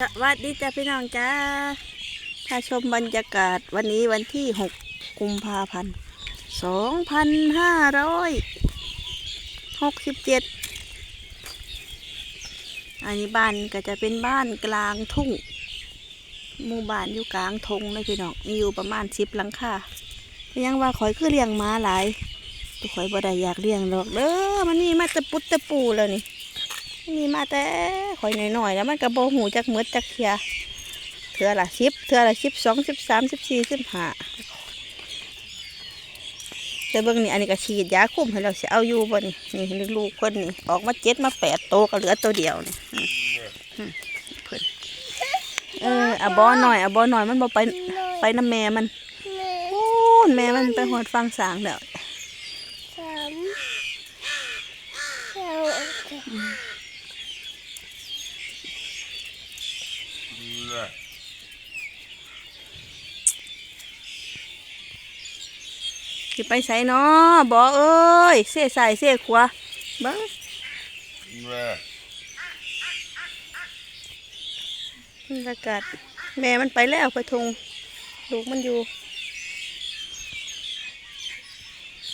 สวัสดีจ้าพี่น้องจ้าถ้าชมบรรยากาศวันนี้วันที่ 6 กุมภาพันธ์ 2567 อันนี้บ้านก็จะเป็นบ้านกลางทุ่ง หมู่บ้านอยู่กลางทงเลยพี่น้อง มีอยู่ประมาณสิบหลังคายังว่าข่อยคือเลี้ยงม้าหลายแต่ข่อยบ่ได้อยากเลี้ยงหรอกเด้อมันนี่มาตะปุดตะปูแล้วนี่ นี่มาแต่ข่อยหน่อยๆแล้วมันก็บ่หูจักหมืดจักเทียเทือละสิบเทือละสิบสองสิบสามสิบสี่สิบห้าแต่เบิ่งนี่อันนี้ก็ฉีดยาคุมให้เราสิเอาอยู่บ่นี่นี่ลูกคนนี่ออกมาเจ็ดมาแปดโตวก็เหลือตัวเดียวนี่อืมอืมเพิ่นเอออะบอหน่อยอะบอหน่อยมันบ่ไปไปน้ำแม่มันโอ้นแม่มันไปหอดฟังสางแล้ว สามเอา อจะไปใส่เนาะบอเอ้ยเสียใส่เสียขวาบังบรรยากาศแม่มันไปแล้วไปทงลูกมันอยู่